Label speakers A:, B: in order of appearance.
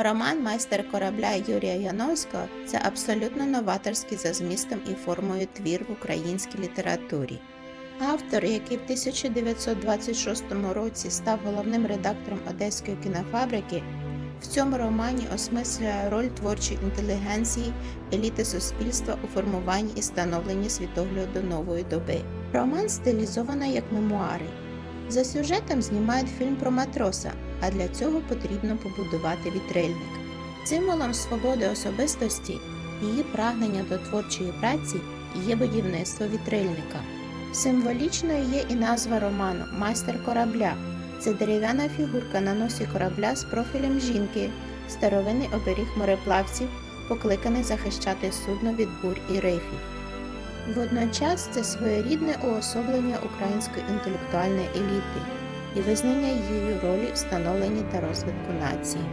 A: Роман Майстер корабля Юрія Яновського це абсолютно новаторський за змістом і формою твір в українській літературі. Автор, який в 1926 році став головним редактором Одеської кінофабрики, в цьому романі осмислює роль творчої інтелігенції еліти суспільства у формуванні і становленні світогляду нової доби. Роман стилізовано як мемуари. За сюжетом знімають фільм про матроса, а для цього потрібно побудувати вітрильник. Символом свободи особистості, її прагнення до творчої праці є будівництво вітрильника. Символічною є і назва роману Майстер корабля. Це дерев'яна фігурка на носі корабля з профілем жінки, старовинний оберіг мореплавців, покликаний захищати судно від бур і рифів. Водночас це своєрідне уособлення української інтелектуальної еліти і визнання її ролі в становленні та розвитку нації.